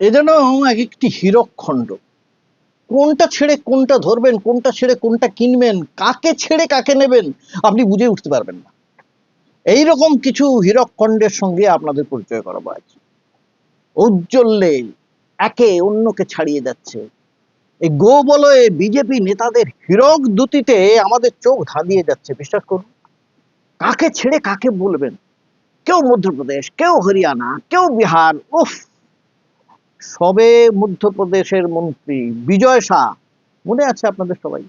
এ যেন এক একটি হীরক হীরকখণ্ড কোনটা ছেড়ে কোনটা ধরবেন, কোনটা ছেড়ে কোনটা কিনবেন, কাকে ছেড়ে কাকে নেবেন, আপনি বুঝে উঠতে পারবেন না। এই রকম কিছু হীরকখণ্ডের সঙ্গে আপনাদের পরিচয় করাবো আজ। ঔজ্জ্বল্যে একে অন্যকে ছাড়িয়ে যাচ্ছে। এই গো বলয়ে বিজেপি নেতাদের হীরক দুতিতে আমাদের চোখ ধাঁধিয়ে যাচ্ছে, বিশ্বাস করুন। কাকে ছেড়ে কাকে বলবেন? কেউ মধ্যপ্রদেশ, কেউ হরিয়ানা, কেউ বিহার, উফ! সবে মধ্যপ্রদেশের মন্ত্রী বিজয় শাহ, মনে আছে আপনাদের সবাই?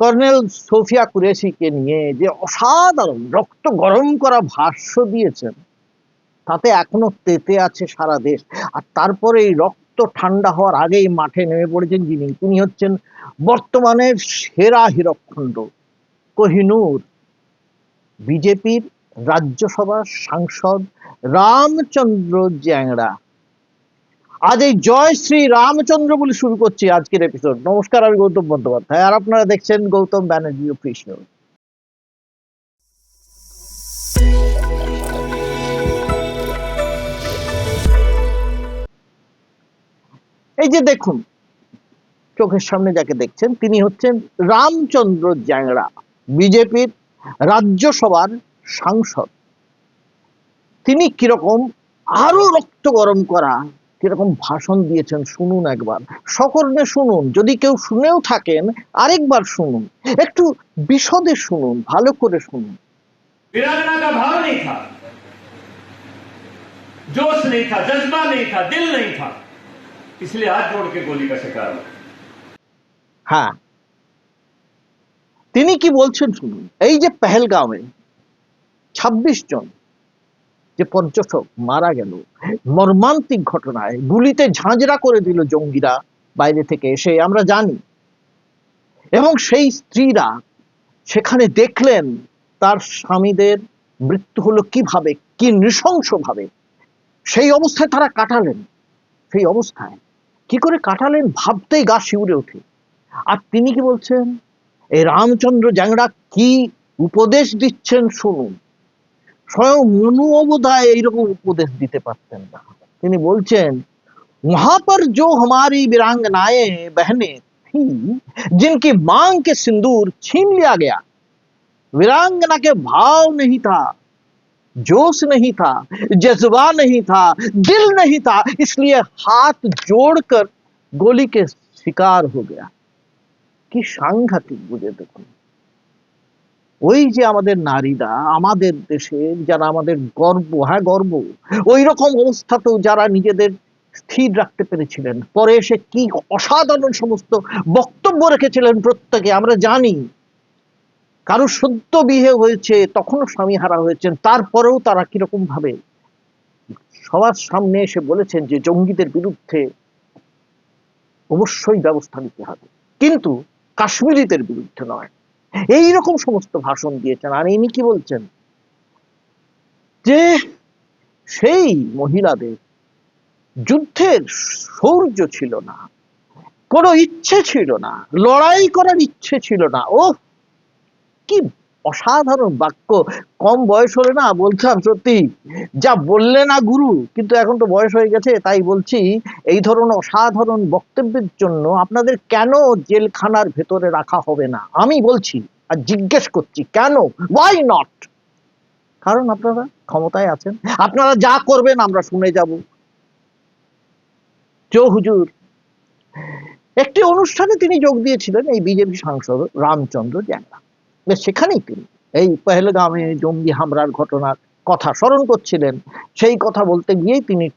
কর্নেল সোফিয়া কুরেশিকে নিয়ে যে অসাধারণ রক্ত গরম করা ভাষ্য দিয়েছেন, তাতে এখনও তেতে আছে সারা দেশ। আর তারপরে এই রক্ত ঠান্ডা হওয়ার আগেই মাঠে নেমে পড়েছেন যিনি। তিনি হচ্ছেন বর্তমানের সেরা হীরকখণ্ড, কোহিনূর। বিজেপির রাজ্যসভার সাংসদ রামচন্দ্র জ্যাংড়া আজ এই জয় শ্রী রামচন্দ্র বলে শুরু করছি আজকের এপিসোড নমস্কার, আমি গৌতম বন্দ্যোপাধ্যায়। আর আপনারা দেখছেন গৌতম ব্যানার্জি অফিসিয়াল এই যে দেখুন, চোখের সামনে যাকে দেখছেন, তিনি হচ্ছেন রামচন্দ্র জ্যাংড়া বিজেপির রাজ্যসভার সাংসদ। তিনি কীরকম আরও রক্ত গরম করা কিরকম ভাষণ দিয়েছেন শুনুন একবার সকর্ণে শুনুন যদি কেউ শুনেও থাকেন আরেকবার শুনুন একটু বিশদে শুনুন ভালো করে শুনুন वीरांगना का भाव नहीं था जोश नहीं था जज्बा नहीं था दिल नहीं था इसलिए हाथ जोड़ के गोली का शिकार हुआ হ্যাঁ তিনি কি বলছেন শুনুন এই যে পেহেলগাঁওয়ে ছাব্বিশ জন যে পর্যটক মারা গেল, মর্মান্তিক ঘটনায় গুলিতে ঝাঁঝরা করে দিল জঙ্গিরা বাইরে থেকে এসে, আমরা জানি। এবং সেই স্ত্রীরা সেখানে দেখলেন তার স্বামীদের মৃত্যু হলো কীভাবে, কি নৃশংসভাবে। সেই অবস্থায় তারা কাটালেন। সেই অবস্থায় কি করে কাটালেন ভাবতেই গা শিউরে ওঠে। আর তিনি কি বলছেন, এই রামচন্দ্র জ্যাংড়া কি উপদেশ দিচ্ছেন শুনুন। স্বয়ং মনুও বোধহয় এইরকম উপদেশ দিতে পারতেন না তিনি বলছেন वहां पर जो हमारी वीरांगनाएं बहनें थी जिनकी मांग के सिंदूर छीन लिया गया वीरांगना के भाव नहीं था जोश नहीं था जज्बा नहीं था दिल नहीं था इसलिए हाथ जोड़कर गोली के शिकार हो गया কি সাংঘাতিক বুঝে দেখুন ওই যে আমাদের নারীরা, আমাদের দেশের যারা আমাদের গর্ব হ্যাঁ গর্ব ওই রকম অবস্থাতেও যারা নিজেদের স্থির রাখতে পেরেছিলেন। পরে এসে কি অসাধারণ সমস্ত বক্তব্য রেখেছিলেন প্রত্যেকে, আমরা জানি। কারও সদ্য বিয়ে হয়েছে, তখনও স্বামী হারা হয়েছেন, তারপরেও তারা কীরকম ভাবে? সবার সামনে এসে বলেছেন যে জঙ্গিদের বিরুদ্ধে অবশ্যই ব্যবস্থা নিতে হবে। কিন্তু কাশ্মীরিদের বিরুদ্ধে নয়। এই রকম সমস্ত ভাষণ দিয়েছেন। আর ইনি কি বলছেন? যে সেই মহিলাদের যুদ্ধের শৌর্য ছিল না, কোনো ইচ্ছে ছিল না, লড়াই করার ইচ্ছে ছিল না। ও কি অসাধারণ বাক্য। কম বয়স হলে না বলতাম সত্যি, যা বললে না গুরু, কিন্তু এখন তো বয়স হয়ে গেছে, তাই বলছি, এই ধরনের অসাধারণ বক্তব্যের জন্য আপনাদের কেন জেলখানার ভেতরে রাখা হবে না? আমি বলছি আর জিজ্ঞেস করছি, কেন? ওয়াই নট কারণ আপনারা ক্ষমতায় আছেন। আপনারা যা করবেন আমরা শুনে যাব। জো হুজুর, একটি অনুষ্ঠানে তিনি যোগ দিয়েছিলেন এই বিজেপি সাংসদ রামচন্দ্র জ্যাংরা। বেশ সেখানেই তিনি এই পহেলগামে জঙ্গি হামলার ঘটনার কথা স্মরণ করছিলেন সেই কথা বলতে গিয়েই তিনি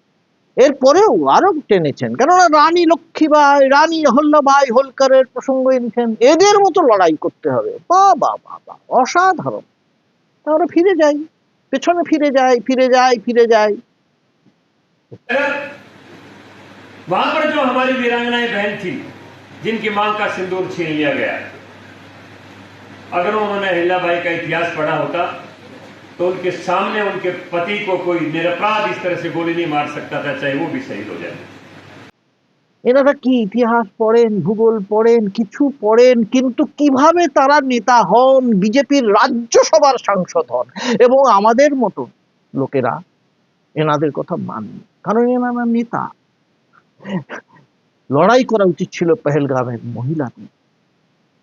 এরপরেও আরো টেনেছেন কেননা রানী লক্ষ্মীবাই রানী হল্লাবাই হোলকারের প্রসঙ্গ এনেছেন এদের মতো লড়াই করতে হবে বা বা বা বা অসাধারণ তাহলে ফিরে যাই পেছনে ফিরে যাই ফিরে যাই ফিরে যাই अगर वहां पर जो हमारी वीरांगनाएं बहन थी जिनकी मांग का सिंदूर छीन लिया गया अगर उन्होंने अहिल्याबाई का इतिहास पढ़ा होता तो उनके सामने उनके पति को कोई निरपराध इस तरह से गोली नहीं मार सकता था चाहे वो भी शहीद हो जाए এনারা কি ইতিহাস পড়েন ভূগোল পড়েন কিছু পড়েন কিন্তু কিভাবে তারা নেতা হন বিজেপির রাজ্যসভার সাংসদ হন এবং আমাদের মতো লোকেরা এনাদের কথা মানেন কারণ এনারা নেতা লড়াই করা উচিত ছিল পেহেলগামের মহিলাদের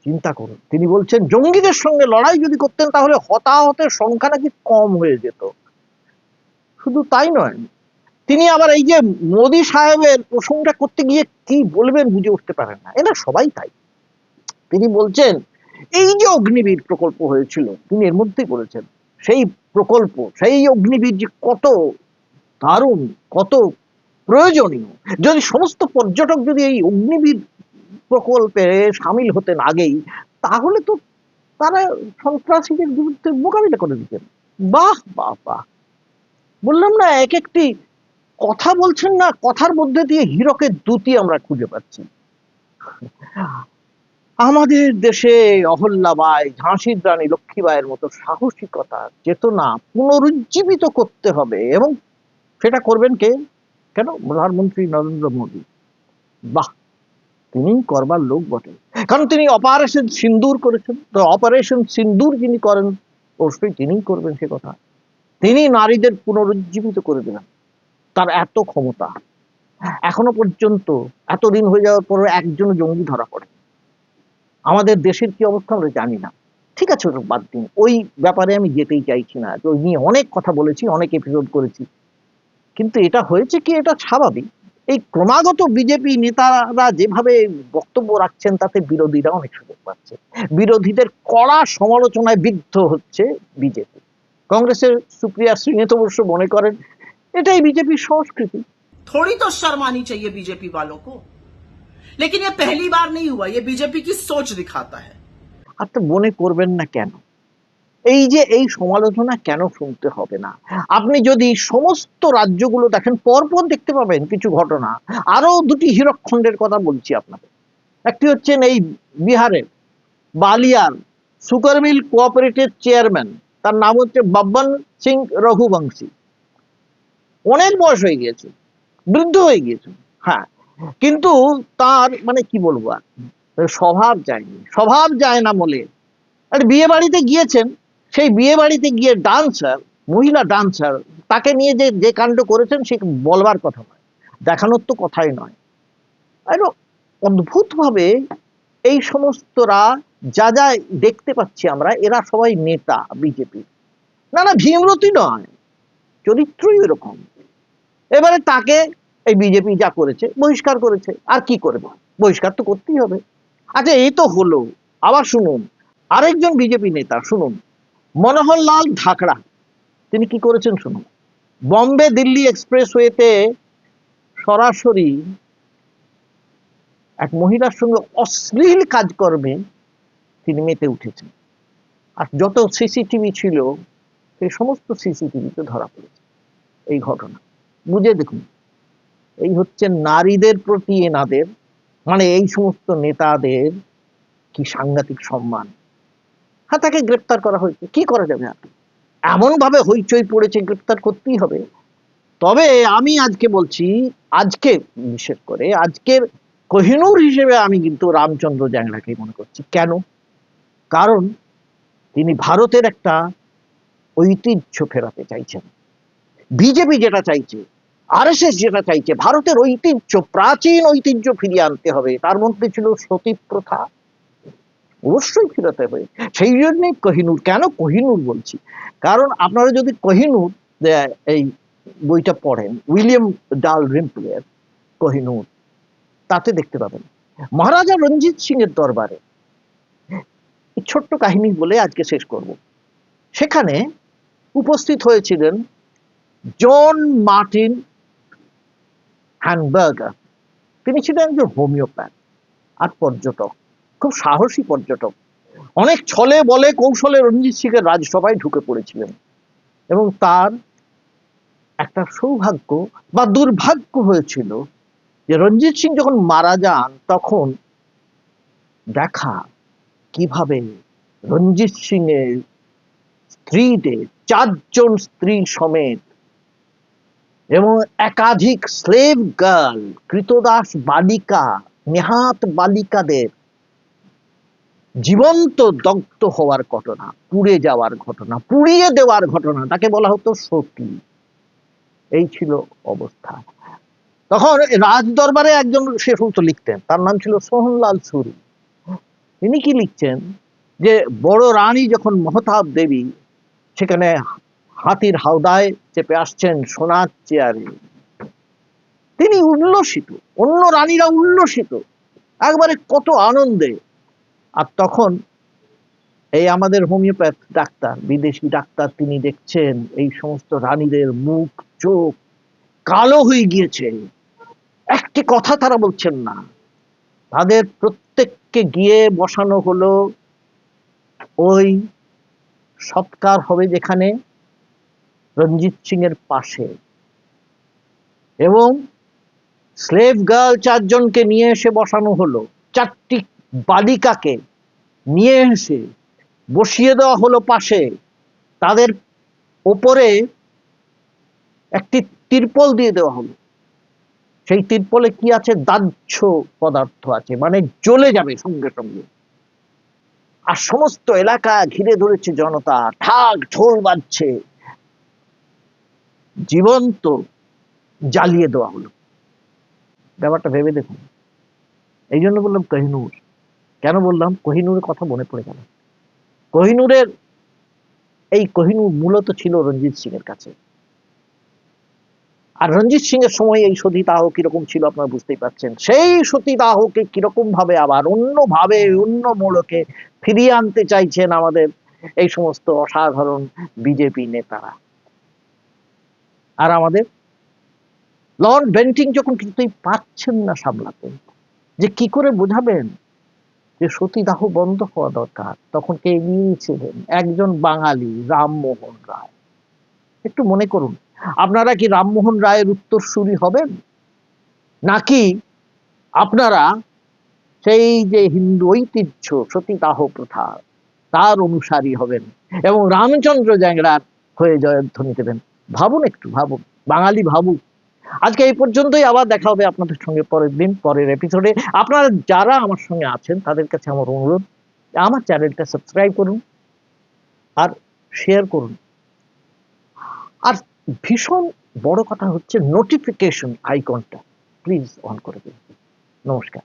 চিন্তা করুন। তিনি বলছেন, জঙ্গিদের সঙ্গে লড়াই যদি করতেন তাহলে হতাহতের সংখ্যা নাকি কম হয়ে যেত। শুধু তাই নয়, তিনি আবার এই যে মোদি সাহেবের প্রসঙ্গটা করতে গিয়ে কি বলবেন বুঝে উঠতে পারেন না। এরা সবাই তাই। তিনি বলছেন, এই যে অগ্নিবীর প্রকল্প হয়েছিল, তিনি এর মধ্যেই বলেছেন, সেই প্রকল্প, সেই অগ্নিবীর যে কত দারুণ, কত প্রয়োজনীয়, যদি সমস্ত পর্যটক যদি এই অগ্নিবীর প্রকল্পে সামিল হতেন আগেই, তাহলে তো তারা সন্ত্রাসীদের বিরুদ্ধে মোকাবিলা করে দিতেন। বাহ বাহ বাহ। বললাম না, এক একটি কথা বলছেন না, কথার মধ্যে দিয়ে হীরকের দুটি আমরা খুঁজে পাচ্ছি। আমাদের দেশে অহল্যাবাই, ঝাঁসির রানী লক্ষ্মীবাইয়ের মতো সাহসিকতা, চেতনা পুনরুজ্জীবিত করতে হবে এবং সেটা করবেন কে? কেন? প্রধানমন্ত্রী নরেন্দ্র মোদী। বাহ তিনি করবার লোক বটে। কারণ তিনি অপারেশন সিন্দুর করেছেন। তো অপারেশন সিন্দুর যিনি করেন, অবশ্যই তিনিই করবেন সে কথা। তিনি নারীদের পুনরুজ্জীবিত করে দিলেন। তার এত ক্ষমতা। এখনও পর্যন্ত, এতদিন হয়ে যাওয়ার পর একজন জঙ্গি ধরা পড়ে। আমাদের দেশের কি অবস্থা আমরা জানি না। ঠিক আছে, ওটা বাদ দিন। ওই ব্যাপারে আমি যেতেই চাইছি না। ওই নিয়ে অনেক কথা বলেছি, অনেক এপিসোড করেছি। কিন্তু এটা হয়েছে কি? এটা স্বাভাবিক। এই ক্রমাগত বিজেপি নেতারা যেভাবে বক্তব্য রাখছেন তাতে বিরোধীরা অনেক সুযোগ পাচ্ছে বিরোধীদের কড়া সমালোচনায় বিদ্ধ হচ্ছে বিজেপি কংগ্রেসের সুপ্রিয়া সিংহে তো অবশ্য মনে করেন এটাই বিজেপির সংস্কৃতি थोड़ी तो शर्म आनी चाहिए बीजेपी वालों को लेकिन ये पहली बार नहीं हुआ ये बीजेपी की सोच दिखाता है আর তো মনে করবেন না কেন এই যে এই সমালোচনা কেন শুনতে হবে না? আপনি যদি সমস্ত রাজ্যগুলো দেখেন, পরপর দেখতে পাবেন কিছু ঘটনা। আরও দুটি হীরকখণ্ডের কথা বলছি আপনাকে একটি হচ্ছেন এই বিহারের বালিয়ার সুগার মিল কোঅপারেটিভ চেয়ারম্যান। তার নাম হচ্ছে বাব্বান সিং রঘুবংশী। অনেক বয়স হয়ে গিয়েছে, বৃদ্ধ হয়ে গিয়েছে। হ্যাঁ কিন্তু তার মানে কি বলব আর? স্বভাব যায়নি, স্বভাব যায় না বলে। আর বিয়ে বাড়িতে গিয়েছেন সেই বিয়ে বাড়িতে গিয়ে ডান্সার মহিলা ডান্সার তাকে নিয়ে যে যে কাণ্ড করেছেন সে বলবার কথা নয়। দেখানোর তো কথাই নয়। আর অদ্ভুত ভাবে এই সমস্তরা যা যা দেখতে পাচ্ছি আমরা, এরা সবাই নেতা বিজেপি। না না, ভীমরতি নয়, চরিত্রই এরকম এবারে তাকে এই বিজেপি যা করেছে, বহিষ্কার করেছে, আর কি করবে? বহিষ্কার তো করতেই হবে। আচ্ছা এই তো হলো। আবার শুনুন, আরেকজন বিজেপি নেতা, শুনুন। মনোহর লাল ঢাকড়া তিনি কি করেছেন শুনুন। বম্বে দিল্লি এক্সপ্রেসওয়েতে সরাসরি এক মহিলার সঙ্গে অশ্লীল কাজকর্মে তিনি মেতে উঠেছেন। আর যত সিসিটিভি ছিল, সেই সমস্ত সিসিটিভিতে ধরা পড়েছে এই ঘটনা। বুঝে দেখুন, এই হচ্ছে নারীদের প্রতি এনাদের মানে এই সমস্ত নেতাদের কি সাংঘাতিক সম্মান। তাকে গ্রেপ্তার করা হয়েছে। কি করা যাবে? আর এমন ভাবে হইচই পড়েছে, গ্রেপ্তার করতেই হবে। তবে আমি আজকে বলছি, আজকে, বিশেষ করে আজকের কোহিনূর হিসেবে আমি কিন্তু রামচন্দ্র জ্যাংড়াকে মনে করছি। কেন? কারণ তিনি ভারতের একটা ঐতিহ্য ফেরাতে চাইছেন। বিজেপি যেটা চাইছে, আরএসএস যেটা চাইছে, ভারতের ঐতিহ্য, প্রাচীন ঐতিহ্য ফিরিয়ে আনতে হবে। তার মধ্যে ছিল সতী প্রথা অবশ্যই ফিরাতে হবে সেই জন্যই কহিনুর, কেন কহিনুর বলছি? কারণ আপনারা যদি কহিনুর এই বইটা পড়েন, উইলিয়াম ডাল রিম্পলের কহিনুর, তাতে দেখতে পাবেন। মহারাজা রঞ্জিত সিং এর দরবারে ছোট্ট কাহিনী বলে আজকে শেষ করব। সেখানে উপস্থিত হয়েছিলেন জন মার্টিন হ্যানবার্গার। তিনি ছিলেন একজন হোমিওপ্যাথ আর পর্যটক। খুব সাহসী পর্যটক। অনেক ছলে বলে কৌশলে রঞ্জিত সিং এর রাজসভায় ঢুকে পড়েছিলেন। এবং তার একটা সৌভাগ্য বা দুর্ভাগ্য হয়েছিল যে রঞ্জিত সিং যখন মারা যান, তখন দেখা কীভাবে রঞ্জিত সিং এর স্ত্রীদের, চারজন স্ত্রী সমেত এবং একাধিক স্লেভ গার্ল কৃতদাস বালিকা, নেহাত বালিকাদের জীবন্ত দগ্ধ হওয়ার ঘটনা, পুড়ে যাওয়ার ঘটনা, পুড়িয়ে দেওয়ার ঘটনা, তাকে বলা হতো সতী। এই ছিল অবস্থা। তখন রাজ দরবারে একজন শেষন্ত লিখতেন, তার নাম ছিল সোহনলাল সুরি। তিনি কি লিখছেন? যে বড় রানী যখন মহতাব দেবী সেখানে হাতির হাওদায় চেপে আসছেন সোনার চেয়ারে। তিনি উল্লসিত, অন্য রানীরা উল্লসিত। একবারে কত আনন্দে আর তখন এই আমাদের হোমিওপ্যাথ ডাক্তার, বিদেশি ডাক্তার তিনি দেখছেন, এই সমস্ত রানীদের মুখ, চোখ কালো হয়ে গিয়েছে। একটি কথা তারা বলছেন না। তাদের প্রত্যেককে গিয়ে বসানো হলো, ওই সৎকার হবে যেখানে রঞ্জিত সিং এর পাশে। এবং স্লেভ গার্ল চারজনকে নিয়ে এসে বসানো হলো। চারটি বালিকাকে নিয়ে এসে বসিয়ে দেওয়া হলো পাশে। তাদের ওপরে একটি তিরপল দিয়ে দেওয়া হলো। সেই তিরপলে কি আছে? দাহ্য পদার্থ আছে মানে জ্বলে যাবে সঙ্গে সঙ্গে। আর সমস্ত এলাকা ঘিরে ধরেছে জনতা, ঠাক ঢোল বাজছে। জীবন্ত জ্বালিয়ে দেওয়া হলো। ব্যাপারটা ভেবে দেখুন। এই জন্য বললাম কহিনুর। কেন বললাম? কোহিনুরের কথা মনে পড়ে গেল। কোহিনুরের, এই কোহিনুর মূলত ছিল রঞ্জিত সিং এর কাছে। আর রঞ্জিত সিং এর সময় এই সতীদাহ কীরকম ছিল আপনারা বুঝতেই পারছেন। সেই সতীদাহকে কীরকম ভাবে আবার অন্য ভাবে অন্য মোড়কে ফিরিয়ে আনতে চাইছেন আমাদের এই সমস্ত অসাধারণ বিজেপি নেতারা। আর আমাদের লর্ড বেন্টিং যখন কিছুতেই পাচ্ছেন না সামলাতে, যে কি করে বোঝাবেন? যে সতীদাহ বন্ধ হওয়া দরকার, তখন কে নিয়েছিলেন একজন বাঙালি, রামমোহন রায়। একটু মনে করুন, আপনারা কি রামমোহন রায়ের উত্তরসূরি হবেন? নাকি আপনারা সেই যে হিন্দু ঐতিহ্য, সতীদাহ প্রথা, তার অনুসারী হবেন এবং রামচন্দ্র জ্যাংড়ার হয়ে জয়ধ্বনি দেবেন? ভাবুন একটু, ভাবুন। বাঙালি ভাবুক। আজকে এই পর্যন্তই, আবার দেখা হবে আপনাদের সঙ্গে পরের দিন, পরের এপিসোডে আপনারা যারা আমার সঙ্গে আছেন, তাদের কাছে আমার অনুরোধ, আমার চ্যানেলটা সাবস্ক্রাইব করুন আর শেয়ার করুন। আর ভীষণ বড় কথা হচ্ছে নোটিফিকেশন আইকনটা প্লিজ অন করে দিন। নমস্কার।